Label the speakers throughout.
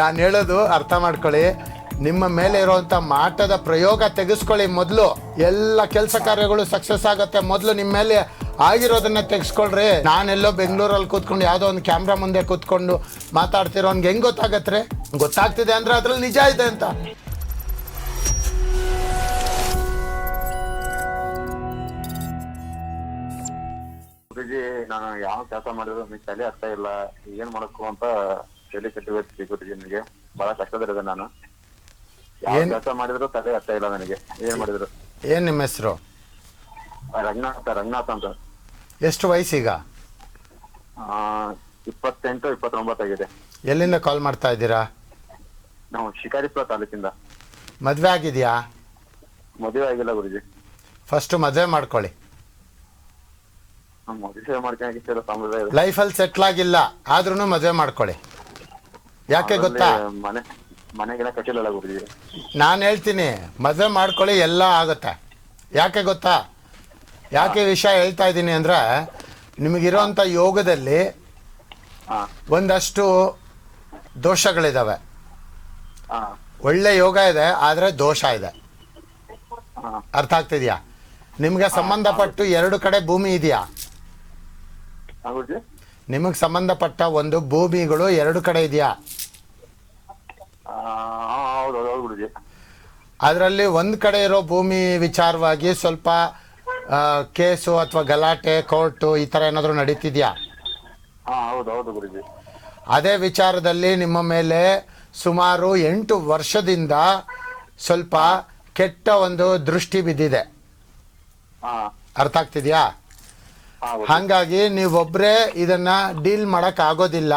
Speaker 1: ನಾನು ಹೇಳೋದು ಅರ್ಥ ಮಾಡ್ಕೊಳ್ಳಿ. ನಿಮ್ಮ ಮೇಲೆ ಇರುವಂತ ಮಾಟದ ಪ್ರಯೋಗ ತೆಗೆಸ್ಕೊಳ್ಳಿ ಮೊದಲು. ಎಲ್ಲ ಕೆಲಸ ಕಾರ್ಯಗಳು ಸಕ್ಸಸ್ ಆಗತ್ತೆ ಮೊದಲು ನಿಮ್ಮ ಮೇಲೆ ಆಗಿರೋದನ್ನ ತೆಗೆಸ್ಕೊಳ್ರಿ. ನಾನೆಲ್ಲೋ ಬೆಂಗಳೂರಲ್ಲಿ ಕೂತ್ಕೊಂಡು ಯಾವುದೋ ಒಂದು ಕ್ಯಾಮ್ರಾ ಮುಂದೆ ಕೂತ್ಕೊಂಡು ಮಾತಾಡ್ತಿರೋ ಅವ್ನಿಗೆ ಹೆಂಗ್ ಗೊತ್ತಾಗತ್ತೆ ಗೊತ್ತಾಗ್ತಿದೆ ಅಂದ್ರೆ ಅದ್ರಲ್ಲಿ ನಿಜ ಇದೆ ಅಂತ.
Speaker 2: ಗುರುಜಿ, ನಾನು ಯಾವ ಕೆಲಸ ಮಾಡಿದ್ರು ತಲೆ ಇಲ್ಲ. ಏನ್ ಮಾಡಬೇಕು ಅಂತ ತಲೆ ಕಟ್ಟಿಬೇಕು ಗುರುಜಿ ನನಗೆ. ಬಹಳ ಕಷ್ಟದಲ್ಲಿದೆ ನಾನು. ಯಾವ
Speaker 1: ಏನ್-
Speaker 2: ಕೆಲಸ ಮಾಡಿದ್ರು ತಲೆ ಆಗ್ತಾ ಇಲ್ಲ ನನಗೆ. ಏನ್ ಮಾಡಿದ್ರು?
Speaker 1: ಏನ್ ನಿಮ್ಮ ಹೆಸರು?
Speaker 2: ರಂಗನಾಥ ರಂಗನಾಥ ಅಂತ.
Speaker 1: ಎಷ್ಟು ವಯಸ್ಸೀಗ?
Speaker 2: ಆ, ಇಪ್ಪತ್ತೆಂಟು ಇಪ್ಪತ್ತೊಂಬತ್ತಾಗಿದೆ
Speaker 1: ಎಲ್ಲಿಂದ ಕಾಲ್ ಮಾಡ್ತಾ ಇದ್ದೀರಾ?
Speaker 2: ನಾವು ಶಿಕಾರಿಪುರ ತಾಲೂಕಿಂದ.
Speaker 1: ಮದ್ವೆ ಆಗಿದೆಯಾ?
Speaker 2: ಮದುವೆ ಆಗಿಲ್ಲ ಗುರುಜಿ.
Speaker 1: ಫಸ್ಟ್ ಮದುವೆ ಮಾಡ್ಕೊಳ್ಳಿ.
Speaker 2: ನಾವು ಮದುವೆ ಸಂಪ್ರದಾಯ ಇದೆ.
Speaker 1: ಲೈಫಲ್ಲಿ ಸೆಟ್ಲ್ ಆಗಿಲ್ಲ ಆದ್ರೂ ಮದುವೆ ಮಾಡ್ಕೊಳ್ಳಿ. ಯಾಕೆ ಗೊತ್ತಾ?
Speaker 2: ಮನೆ ಮನೆಗೆಲ್ಲ ಕಟ್ಟಿಲ್ಲ ಗುರುಜಿ
Speaker 1: ನಾನು ಹೇಳ್ತೀನಿ ಮದುವೆ ಮಾಡ್ಕೊಳ್ಳಿ ಎಲ್ಲ ಆಗುತ್ತೆ. ಯಾಕೆ ಗೊತ್ತಾ? ಯಾಕೆ ವಿಷಯ ಹೇಳ್ತಾ ಇದ್ದೀನಿ ಅಂದ್ರೆ ನಿಮಗಿರೋಂಥ ಯೋಗದಲ್ಲಿ ಒಂದಷ್ಟು
Speaker 2: ದೋಷಗಳಿದ್ದಾವೆ
Speaker 1: ಒಳ್ಳೆ ಯೋಗ ಇದೆ ಆದರೆ ದೋಷ ಇದೆ. ಅರ್ಥ ಆಗ್ತಿದ್ಯಾ? ನಿಮಗೆ ಸಂಬಂಧಪಟ್ಟು ಎರಡು ಕಡೆ ಭೂಮಿ ಇದೆಯಾ? ನಿಮಗೆ ಸಂಬಂಧಪಟ್ಟ ಒಂದು ಭೂಮಿಗಳು ಎರಡು ಕಡೆ ಇದೆಯಾ?
Speaker 2: ಆ, ಹಾ, ಹೌದು ಹೌದು ಗುರುಜಿ.
Speaker 1: ಅದರಲ್ಲಿ ಒಂದು ಕಡೆ ಇರೋ ಭೂಮಿ ವಿಚಾರವಾಗಿ ಸ್ವಲ್ಪ ಆ, ಕೇಸು ಅಥವಾ ಗಲಾಟೆ ಕೋರ್ಟು ಈ ಥರ ಏನಾದರೂ ನಡೀತಿದ್ಯಾ?
Speaker 2: ಹಾಂ ಹೌದು ಹೌದು ಗುರುಜಿ.
Speaker 1: ಅದೇ ವಿಚಾರದಲ್ಲಿ ನಿಮ್ಮ ಮೇಲೆ ಸುಮಾರು ಎಂಟು ವರ್ಷದಿಂದ ಸ್ವಲ್ಪ ಕೆಟ್ಟ ಒಂದು ದೃಷ್ಟಿ ಬಿದ್ದಿದೆ.
Speaker 2: ಹಾಂ.
Speaker 1: ಅರ್ಥ ಆಗ್ತಿದ್ಯಾ. ಹಾಗಾಗಿ ನೀವೊಬ್ಬರೇ ಇದನ್ನ ಡೀಲ್ ಮಾಡಕ್ ಆಗೋದಿಲ್ಲ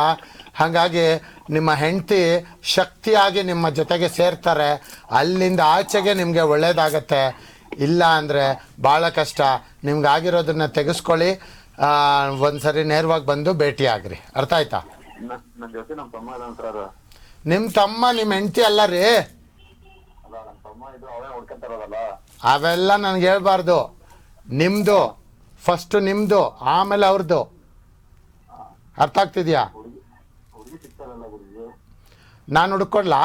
Speaker 1: ಹಾಗಾಗಿ ನಿಮ್ಮ ಹೆಂಡತಿ ಶಕ್ತಿಯಾಗಿ ನಿಮ್ಮ ಜೊತೆಗೆ ಸೇರ್ತಾರೆ. ಅಲ್ಲಿಂದ ಆಚೆಗೆ ನಿಮಗೆ ಒಳ್ಳೇದಾಗತ್ತೆ. ಇಲ್ಲ ಅಂದರೆ ಭಾಳ ಕಷ್ಟ. ನಿಮ್ಗೆ ಆಗಿರೋದನ್ನ ತೆಗೆಸ್ಕೊಳ್ಳಿ. ಆ, ಒಂದ್ಸರಿ ನೇರವಾಗಿ ಬಂದು ಭೇಟಿ ಆಗ್ರಿ ಅರ್ಥ ಆಯ್ತಾ? ನಿಮ್ಮ ತಮ್ಮ ನಿಮ್ಮ ಹೆಂಡತಿ ಅಲ್ಲ ರೀ? ಅವೆಲ್ಲ ನನಗೆ ಹೇಳ್ಬಾರ್ದು. ನಿಮ್ಮದು ಫಸ್ಟು ನಿಮ್ಮದು ಆಮೇಲೆ ಅವ್ರದ್ದು ಅರ್ಥ ಆಗ್ತಿದ್ಯಾ? ನಾನು ಹುಡ್ಕೊಡ್ಲಾ?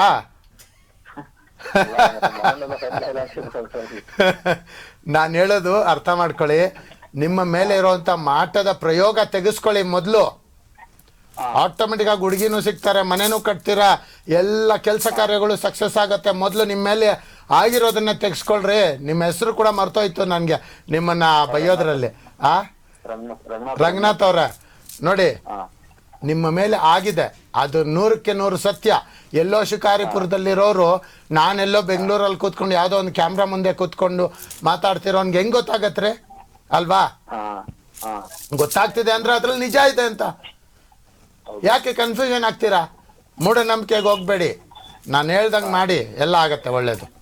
Speaker 1: ನಾನು ಹೇಳೋದು ಅರ್ಥ ಮಾಡ್ಕೊಳ್ಳಿ. ನಿಮ್ಮ ಮೇಲೆ ಇರುವಂತ ಮಾಟದ ಪ್ರಯೋಗ ತೆಗೆಸ್ಕೊಳ್ಳಿ ಮೊದಲು. ಆಟೋಮೆಟಿಕ್ ಆಗಿ ಹುಡುಗಿನೂ ಸಿಗ್ತಾರೆ, ಮನೆನೂ ಕಟ್ತೀರಾ, ಎಲ್ಲ ಕೆಲಸ ಕಾರ್ಯಗಳು ಸಕ್ಸಸ್ ಆಗುತ್ತೆ. ಮೊದಲು ನಿಮ್ಮ ಮೇಲೆ ಆಗಿರೋದನ್ನ ತೆಗೆಸ್ಕೊಳ್ರಿ. ನಿಮ್ಮ ಹೆಸರು ಕೂಡ ಮರ್ತೋಯ್ತು ನನಗೆ ನಿಮ್ಮನ್ನ ಬೈಯೋದ್ರಲ್ಲಿ. ಆ?
Speaker 2: ರಂಗನಾಥ್ ರಂಗನಾಥ್
Speaker 1: ನೋಡಿ ನಿಮ್ಮ ಮೇಲೆ ಆಗಿದೆ. ಅದು ನೂರಕ್ಕೆ ನೂರು ಸತ್ಯ. ಎಲ್ಲೋ ಶಿಕಾರಿಪುರದಲ್ಲಿರೋರು ನಾನೆಲ್ಲೋ ಬೆಂಗಳೂರಲ್ಲಿ ಕೂತ್ಕೊಂಡು ಯಾವುದೋ ಒಂದು ಕ್ಯಾಮ್ರಾ ಮುಂದೆ ಕೂತ್ಕೊಂಡು ಮಾತಾಡ್ತಿರೋನ್ಗೆ ಹೆಂಗ್ ಗೊತ್ತಾಗತ್ತೆ ಅಲ್ವಾ? ಗೊತ್ತಾಗ್ತಿದೆ ಅಂದ್ರೆ ಅದ್ರಲ್ಲಿ ನಿಜ ಇದೆ ಅಂತ. ಯಾಕೆ ಕನ್ಫ್ಯೂಷನ್ ಆಗ್ತೀರಾ? ಮೂಢನಂಬಿಕೆಗೆ ಹೋಗ್ಬೇಡಿ. ನಾನು ಹೇಳ್ದಂಗೆ ಮಾಡಿ ಎಲ್ಲ ಆಗತ್ತೆ ಒಳ್ಳೇದು.